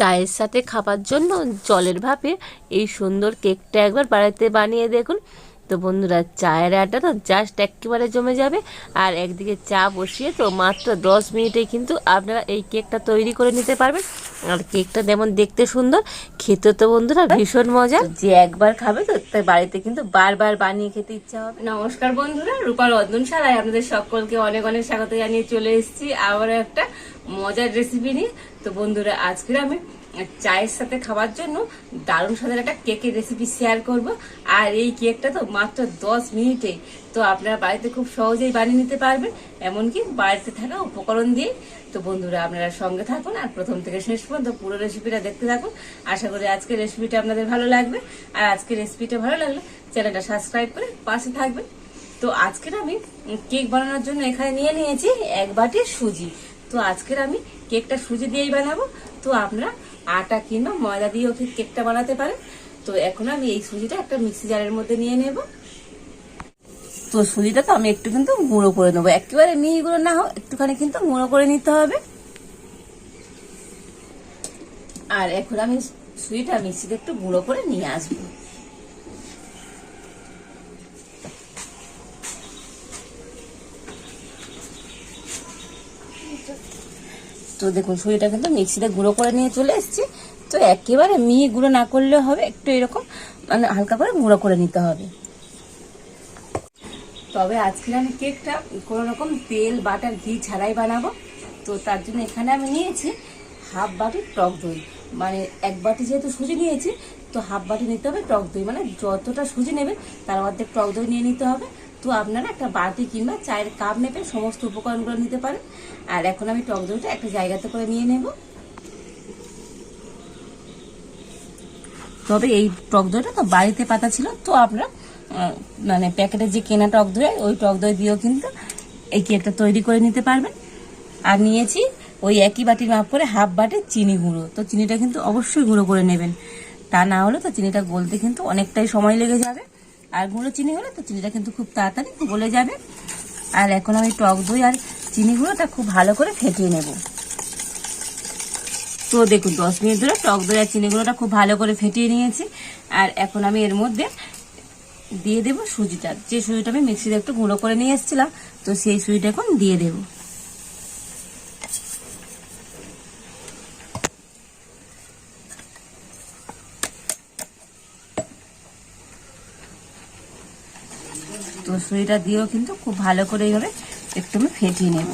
চায়ের সাথে খাবার জন্য জলের ভাপে এই সুন্দর কেকটা একবার বাড়িতে বানিয়ে দেখুন। তো বন্ধুরা, চায়ের আড্ডা তো জাস্ট একেবারে জমে যাবে আর একদিকে চা বসিয়ে তো মাত্র দশ মিনিটে কিন্তু আপনারা এই কেকটা তৈরি করে নিতে পারবেন। আর কেকটা যেমন দেখতে সুন্দর খেতে তো বন্ধুরা ভীষণ মজা। যে একবার খাবে তো তাই বাড়িতে কিন্তু বারবার বানিয়ে খেতে ইচ্ছা হবে। নমস্কার বন্ধুরা রূপার রন্ধনশালায় আপনাদের সকলকে অনেক অনেক স্বাগত জানিয়ে চলে এসেছি আবারও একটা মজার রেসিপি নিয়ে। তো বন্ধুরা আজকে আমি চায়ের সাথে খাওয়ার জন্য দারুণ স্বাদের একটা কেকের রেসিপি শেয়ার করব। আর এই কেকটা তো মাত্র দশ মিনিটে। তো আপনারা বাড়িতে খুব সহজেই বানিয়ে নিতে পারবেন। এমনকি বাড়িতে থাকা উপকরণ দিয়ে তো বন্ধুরা, আপনারা সঙ্গে থাকুন আর প্রথম থেকে শেষ পর্যন্ত পুরো রেসিপিটা দেখতে থাকুন। আশা করি আজকের রেসিপিটা আপনাদের ভালো লাগবে। আর আজকের রেসিপিটা ভালো লাগলে চ্যানেলটা সাবস্ক্রাইব করে পাশে থাকবেন। তো আজকের আমি কেক বানানোর জন্য এখানে নিয়ে নিয়েছি এক বাটি সুজি। তো আজকের আমি কেকটা সুজি দিয়েই বানাবো। তো আপনারা আটা কিংবা ময়দা দিয়েও ঠিক কেকটা বানাতে পারে। তো এখন আমি এই সুজিটা একটা মিক্সি জারের মধ্যে নিয়ে নেব। তো সুজিটা তো আমি একটু কিন্তু গুঁড়ো করে নেব। একেবারে মিহি গুঁড়ো না হোক, একটুখানি কিন্তু গুঁড়ো করে নিতে হবে। আর এখন আমি সুজিটা মিক্সিতে একটু গুঁড়ো করে নিয়ে আসব। তো দেখুন সুজিটা কিন্তু মিক্সিতে গুঁড়ো করে নিয়ে চলে এসেছি। তো একেবারে মিহি গুঁড়ো না করলে হবে, একটু এরকম মানে হালকা করে গুঁড়ো করে নিতে হবে। তবে আজকে আমি কেকটা কোনো রকম তেল, বাটার, ঘি ছাড়াই বানাবো। তো তার জন্য এখানে আমি নিয়েছি হাফ বাটি টক দই। মানে এক বাটি যেহেতু সুজি নিয়েছি, তো হাফ বাটি নিতে হবে টক দই। মানে যতটা সুজি নেবে, তার মধ্যে টক দই নিয়ে নিতে হবে। তো আপনারা একটা বাটি কিংবা চায়ের কাপ নেবে সমস্ত উপকরণগুলো নিতে পারেন। আর এখন আমি টক দইটা একটা জায়গাতে করে নিয়ে নেব। তবে এই টক দইটা তো বাড়িতে পাতা ছিল, তো আপনারা মানে প্যাকেটে যে কেনা টক দই ওই টক দই দিয়েও কিন্তু এই কেকটা তৈরি করে নিতে পারবেন। আর নিয়েছি ওই একই বাটির মাপ করে হাফ বাটি চিনি গুঁড়ো। তো চিনিটা কিন্তু অবশ্যই গুঁড়ো করে নেবেন। তা না হলে তো চিনিটা গলতে কিন্তু অনেকটাই সময় লেগে যাবে। আর গুঁড়ো চিনি হলে তো চিনিটা কিন্তু খুব তাড়াতাড়ি গলে যাবে। আর এখন আমি টক দই আর চিনি গুঁড়োটা খুব ভালো করে ফেটিয়ে নেব। তো দেখুন, দশ মিনিট ধরে টক দই আর চিনি গুঁড়োটা খুব ভালো করে ফেটিয়ে নিয়েছি। আর এখন আমি এর মধ্যে দিয়ে দেবো সুজিটা। যে সুজিটা আমি মিক্সিতে একটু গুঁড়ো করে নিয়ে এসেছিলাম, তো সেই সুজিটা এখন দিয়ে দেবো। সুজিটা দিয়েও কিন্তু খুব ভালো করে এইভাবে একটু আমি ফেটিয়ে নেব।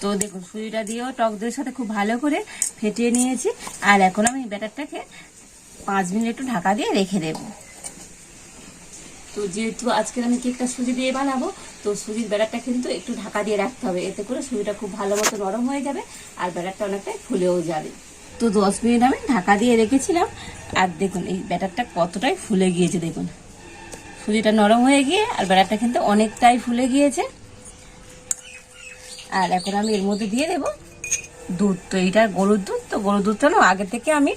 তো দেখুন, সুজিটা দিয়েও টক দইয়ের সাথে খুব ভালো করে ফেটিয়ে নিয়েছি। আর এখন আমি ব্যাটারটাকে পাঁচ মিনিট একটু ঢাকা দিয়ে রেখে দেবো। তো যেহেতু আজকে আমি কেকটা সুজি দিয়ে বানাবো, তো সুজির ব্যাটারটা কিন্তু একটু ঢাকা দিয়ে রাখতে হবে। এতে করে সুজিটা খুব ভালো মতো নরম হয়ে যাবে আর ব্যাটারটা অনেকটাই ফুলেও যাবে। তো দশ মিনিট আমি ঢাকা দিয়ে রেখেছিলাম। আর দেখুন, এই ব্যাটারটা কতটাই ফুলে গিয়েছে, দেখুন। সুজিটা নরম হয়ে গিয়ে, আর ব্যাটারটা কিন্তু অনেকটাই ফুলে গিয়েছে। আর এখন আমি এর মধ্যে দিয়ে দেবো দুধ। তো এইটা গরুর দুধ, তো গরুর দুধটা না আগে থেকে আমি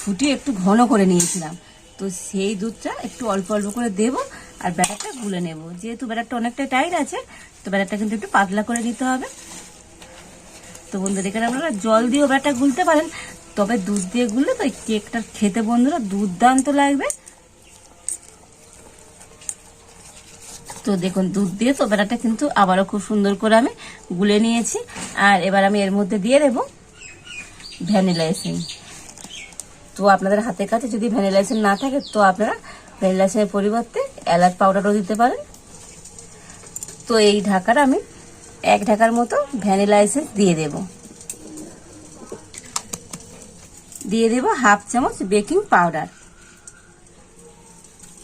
ফুটিয়ে একটু ঘন করে নিয়েছিলাম। তো সেই দুধটা একটু অল্প অল্প করে দেব, আর ব্যাটারটা গুলে নেব। যেহেতু ব্যাটারটা অনেকটা টাইট আছে, তো ব্যাটারটা কিন্তু একটু পাতলা করে নিতে হবে। তো বন্ধুরা, এখানে আপনারা জল দিয়েও ব্যাটার গুলতে পারেন, তবে দুধ দিয়ে গুললে তো কেকটা খেতে বন্ধুরা দুর্দান্ত লাগবে। তো দেখুন, দুধ দিয়ে তো ব্যাটারটা কিন্তু আবারও খুব সুন্দর করে আমি গুলে নিয়েছি। আর এবার আমি এর মধ্যে দিয়ে দেবো ভ্যানিলা এসেন্স। তো আপনাদের হাতের কাছে যদি ভ্যানিলা এসেন্স না থাকে, তো আপনারা ভ্যানিলা এসেন্সের পরিবর্তে এলাচ পাউডারও দিতে পারেন। তো এই ঢাকাটা আমি এক ঢাকার মতো ভ্যানিলা এসেন্স দিয়ে দেব। দিয়ে দেব হাফ চামচ বেকিং পাউডার।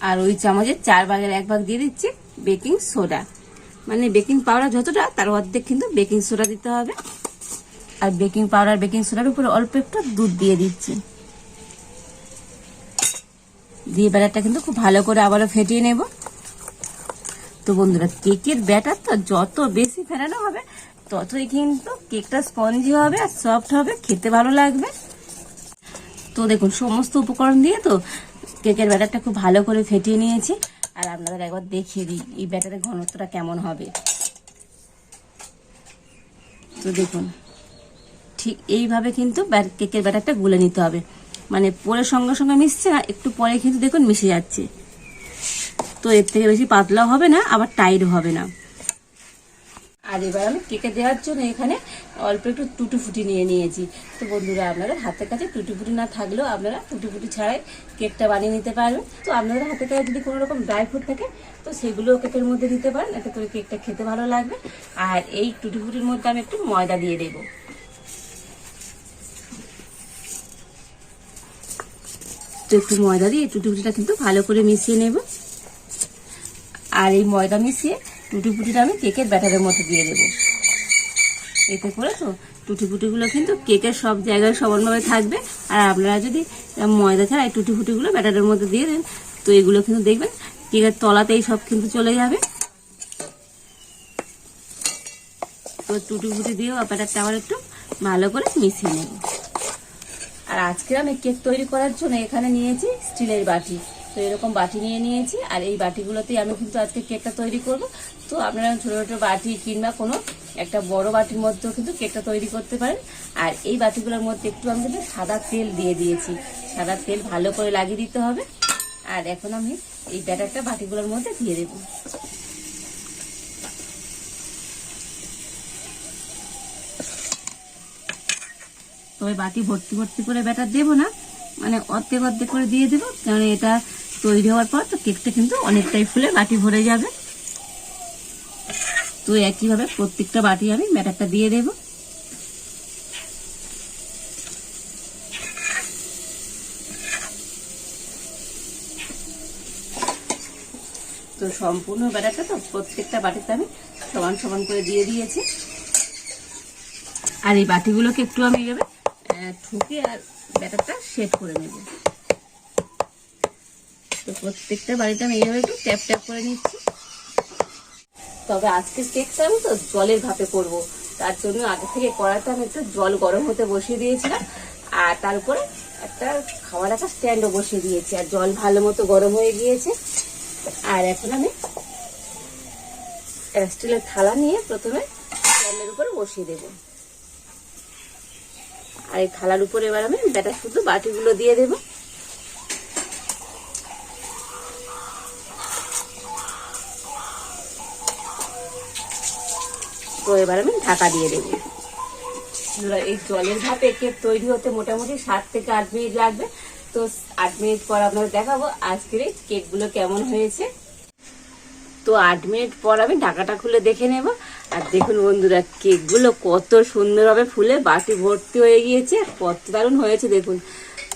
আর ওই চামচের চার ভাগের এক ভাগ দিয়ে দিচ্ছি বেকিং সোডা। মানে বেকিং পাউডার যতটা, তার অর্ধেক কিন্তু বেকিং সোডা দিতে হবে। আর বেকিং পাউডার, বেকিং সোডার উপরে অল্প একটু দুধ দিয়ে দিচ্ছি। দিয়ে ব্যাটারটা কিন্তু খুব ভালো করে আবারও ফেটিয়ে নেব। তো বন্ধুরা, কেকের ব্যাটার তো যত বেশি ফেরানো হবে, ততই কিন্তু কেকটা স্পঞ্জি হবে আর সফট হবে, খেতে ভালো লাগবে। তো দেখুন, সমস্ত উপকরণ দিয়ে তো কেকের ব্যাটারটা খুব ভালো করে ফেটিয়ে নিয়েছি। আর আপনাদের একবার দেখিয়ে দিই, এই ব্যাটারের ঘনত্বটা কেমন হবে। তো দেখুন, ঠিক এইভাবে কিন্তু কেকের ব্যাটারটা গুলে নিতে হবে। মানে পরে সঙ্গে সঙ্গে মিশছে না, একটু পরে কিন্তু দেখুন মিশে যাচ্ছে। তো এর থেকে বেশি পাতলাও হবে না, আবার টাইট হবে না। আর এবার আমি কেকে দেওয়ার জন্য এখানে অল্প একটু টুটু ফুটি নিয়ে নিয়েছি। তো বন্ধুরা আপনাদের হাতের কাছে টুটু ফুটি না থাকলেও আপনারা টুটু ফুটি ছাড়াই কেকটা বানিয়ে নিতে পারবেন। তো আপনাদের হাতের কাছে যদি কোনো রকম ড্রাই ফ্রুট থাকে, তো সেগুলো কেকের মধ্যে দিতে পারেন, এতে করে কেকটা খেতে ভালো লাগবে। আর এই টুটু ফুটির মধ্যে আমি একটু ময়দা দিয়ে দেবো। তো একটু ময়দা দিয়ে টুটি ফুটিটা কিন্তু ভালো করে মিশিয়ে নেব। আর এই ময়দা মিশিয়ে টুটি ফুটিটা আমি কেকের ব্যাটারের মধ্যে দিয়ে দেবো। এতে করে তো টুটি ফুটিগুলো কিন্তু কেকের সব জায়গায় সমানভাবে থাকবে। আর আপনারা যদি ময়দা ছাড়া এই টুটি ফুটিগুলো ব্যাটারের মধ্যে দিয়ে দেন, তো এগুলো কিন্তু দেখবেন কেকের তলাতেই সব কিন্তু চলে যাবে। তো টুটি ফুটি দিয়েও ব্যাটারটা আবার একটু ভালো করে মিশিয়ে নেব। আর আজকে আমি কেক তৈরি করার জন্য এখানে নিয়েছি স্টিলের বাটি। তো এরকম বাটি নিয়ে নিয়েছি, আর এই বাটিগুলোতেই আমি কিন্তু আজকে কেকটা তৈরি করব। তো আপনারা ছোটো ছোটো বাটি কিংবা কোনো একটা বড় বাটির মধ্যেও কিন্তু কেকটা তৈরি করতে পারেন। আর এই বাটিগুলোর মধ্যে একটু আমি কিন্তু সাদা তেল দিয়ে দিয়েছি। সাদা তেল ভালো করে লাগিয়ে দিতে হবে। আর এখন আমি এই ব্যাটারটা বাটিগুলোর মধ্যে দিয়ে দেবো। তবে বাটি ভর্তি ভর্তি করে ব্যাটার দেবো না মানে অর্ধেক অর্ধেক করে দিয়ে দেবো, কারণ এটা তৈরি হওয়ার পর তো কেকটা কিন্তু অনেকটাই ফুলে বাটি ভরে যাবে। তো একইভাবে প্রত্যেকটা বাটি আমি ব্যাটারটা দিয়ে দেবো। তো সম্পূর্ণ ব্যাটারটা তো প্রত্যেকটা বাটিতে আমি সমান সমান করে দিয়ে দিয়েছি। আর এই বাটিগুলোকে একটু আমি এইভাবে আহ, ঠুকে আর ব্যাটারটা সেট করে নেব। তো প্রত্যেকটা বাড়িতে আমি এইভাবে একটু ট্যাপ ট্যাপ করে নিচ্ছি। তবে আজকের কেকটা আমি তো জলের ভাপে করব। তার জন্য আগে থেকে কড়াতে আমি একটু জল গরম হতে বসিয়ে দিয়েছিলাম। আর তার উপরে একটা খাওয়ার একটা স্ট্যান্ডও বসিয়ে দিয়েছি। আর জল ভালো মতো গরম হয়ে গিয়েছে। আর এখন আমি স্টিলের থালা নিয়ে প্রথমে স্ট্যান্ডের উপরে বসিয়ে দেবো। আর এই থালার উপরে এবার আমি ব্যাটার শুধু বাটিগুলো দিয়ে দেব। তো এবার আমি ঢাকা দিয়ে দেবো। এই জলের ভাপে কেক তৈরি হতে মোটামুটি সাত থেকে আট মিনিট লাগবে। তো আট মিনিট পর আপনাদের দেখাবো আজকের এই কেকগুলো কেমন হয়েছে। তো আট মিনিট পর আমি ঢাকাটা খুলে দেখে নেব। আর দেখুন বন্ধুরা, কেকগুলো কত সুন্দরভাবে ফুলে, বাটি ভর্তি হয়ে গিয়েছে, কত দারুণ হয়েছে দেখুন।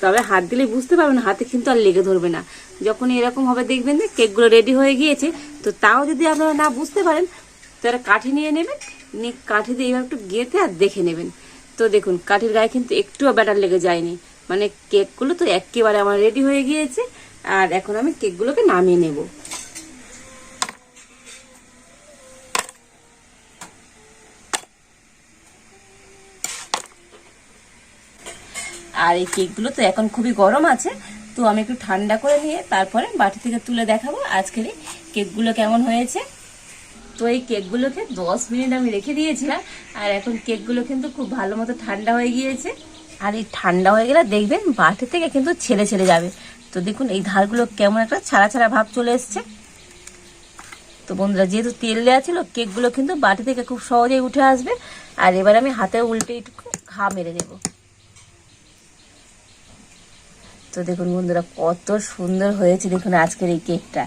তবে হাত দিলে বুঝতে পারবেন, হাতে কিন্তু আর লেগে ধরবে না। যখন এরকম হবে দেখবেন যে কেকগুলো রেডি হয়ে গিয়েছে, তো তাও যদি আপনারা না বুঝতে পারেন তারা কাঠি নিয়ে নেবেন। কাঠি দিয়ে এইভাবে একটু গেঁথে আর দেখে নেবেন। তো দেখুন, কাঠির গায়ে কিন্তু একটুও ব্যাটার লেগে যায়নি। মানে কেকগুলো তো একেবারে আমার রেডি হয়ে গিয়েছে, আর এখন আমি কেকগুলোকে নামিয়ে নেব। আর এই কেকগুলো তো এখন খুবই গরম আছে, তো আমি একটু ঠান্ডা করে নিয়ে তারপরে বাটি থেকে তুলে দেখাবো আজকের এই কেকগুলো কেমন হয়েছে। তো এই কেকগুলোকে দশ মিনিট আমি রেখে দিয়েছিলাম, আর এখন কেকগুলো কিন্তু খুব ভালো মতো ঠান্ডা হয়ে গিয়েছে। আর এই ঠান্ডা হয়ে গেলে দেখবেন বাটি থেকে কিন্তু ছেড়ে ছেড়ে যাবে। তো দেখুন, এই ধারগুলো কেমন একটা ছাড়া ছাড়া ভাব চলে এসছে। তো বন্ধুরা, যেহেতু তেল দেওয়া ছিল, কেকগুলো কিন্তু বাটি থেকে খুব সহজেই উঠে আসবে। আর এবার আমি হাতে উল্টে একটু ঘা মেরে দেবো তো দেখুন বন্ধুরা, কত সুন্দর হয়েছে দেখুন আজকের এই কেকটা।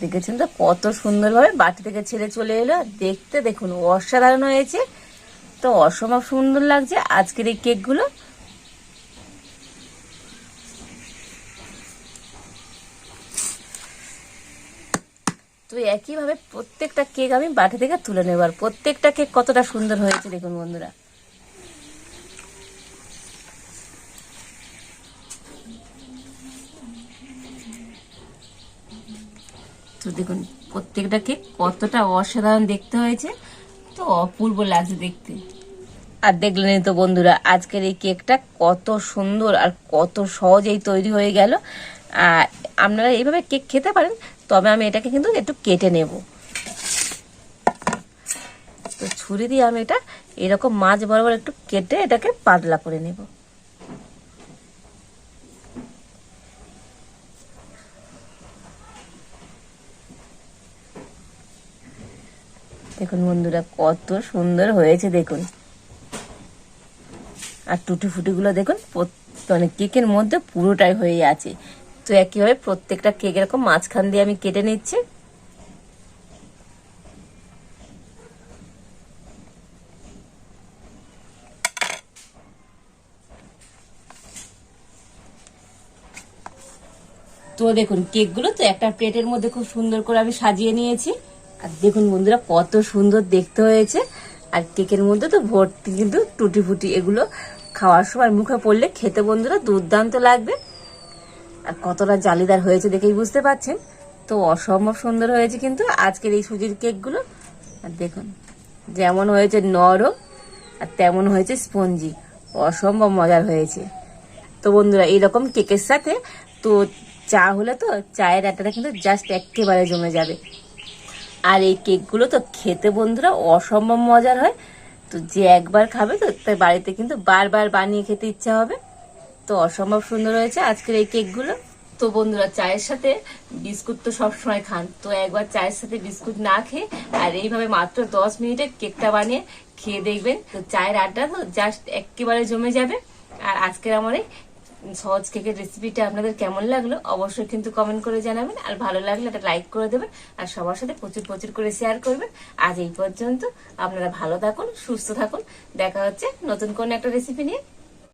দেখেছেন তো? কত সুন্দরভাবে বাটি থেকে ছেড়ে চলে এলো। দেখতে দেখুন, অসাধারণ হয়েছে। তো অসম্ভব সুন্দর লাগছে আজকের এই কেকগুলো। তো একইভাবে প্রত্যেকটা কেক আমি বাটি থেকে তুলে নেব। আর প্রত্যেকটা কেক কতটা সুন্দর হয়েছে দেখুন বন্ধুরা। তো দেখুন প্রত্যেকটা কেক কতটা অসাধারণ দেখতে হয়েছে। তো অপূর্ব লাগছে দেখতে। আর দেখলেন তো বন্ধুরা, আজকের এই কেকটা কত সুন্দর আর কত সহজেই তৈরি হয়ে গেল। আর আপনারা এইভাবে কেক খেতে পারেন, তবে আমি এটাকে কিন্তু একটু কেটে নেব। তো ছুরি দিয়ে আমি এটা এরকম মাছ বরাবর একটু কেটে এটাকে পাতলা করে নেব। দেখুন বন্ধুরা, কত সুন্দর হয়েছে দেখুন। আর টুটি ফুটিগুলো দেখুন মানে কেকের মধ্যে পুরোটাই হয়ে আছে। তো একইভাবে প্রত্যেকটা কেক এরকম মাঝখান দিয়ে আমি কেটে নিচ্ছি। তো দেখুন, কেকগুলো তো একটা প্লেটের মধ্যে খুব সুন্দর করে আমি সাজিয়ে নিয়েছি। আর দেখুন বন্ধুরা, কত সুন্দর দেখতে হয়েছে। আর কেকের মধ্যে তো ভর্তি কিন্তু টুটি ফুটি এগুলো খাওয়ার সময় মুখে পড়লে খেতে বন্ধুরা দুর্দান্ত লাগবে। আর কতটা জালিদার হয়েছে দেখেই বুঝতে পারছেন তো অসম্ভব সুন্দর হয়েছে কিন্তু আজকের এই সুজির কেকগুলো। আর দেখুন, যেমন হয়েছে নরম আর তেমন হয়েছে স্পঞ্জি। অসম্ভব মজার হয়েছে। তো বন্ধুরা, এইরকম কেকের সাথে তো চা হলে তো চায়ের আটাটা কিন্তু জাস্ট একেবারে জমে যাবে। আর এই কেকগুলো তো খেতে বন্ধুরা অসম্ভব মজার হয়। তো যে একবার খাবে তো তার বাড়িতে কিন্তু বারবার বানিয়ে খেতে ইচ্ছা হবে। তো অসম্ভব সুন্দর হয়েছে আজকের এই কেকগুলো। তো বন্ধুরা চায়ের সাথে বিস্কুট তো সবসময় খান। তো একবার চায়ের সাথে বিস্কুট না খেয়ে আর এইভাবে মাত্র দশ মিনিটে কেকটা বানিয়ে খেয়ে দেখবেন। তো চায়ের আড্ডা তো জাস্ট একেবারে জমে যাবে। আর আজকের আমার এই সহজ কেকের রেসিপিটা আপনাদের কেমন লাগল, অবশ্যই কিন্তু কমেন্ট করে জানাবেন। আর ভালো লাগলে একটা লাইক করে দেবেন আর সবার সাথে প্রচুর প্রচুর করে শেয়ার করবেন। আজ এই পর্যন্ত আপনারা ভালো থাকুন, সুস্থ থাকুন। দেখা হচ্ছে নতুন কোন একটা রেসিপি নিয়ে।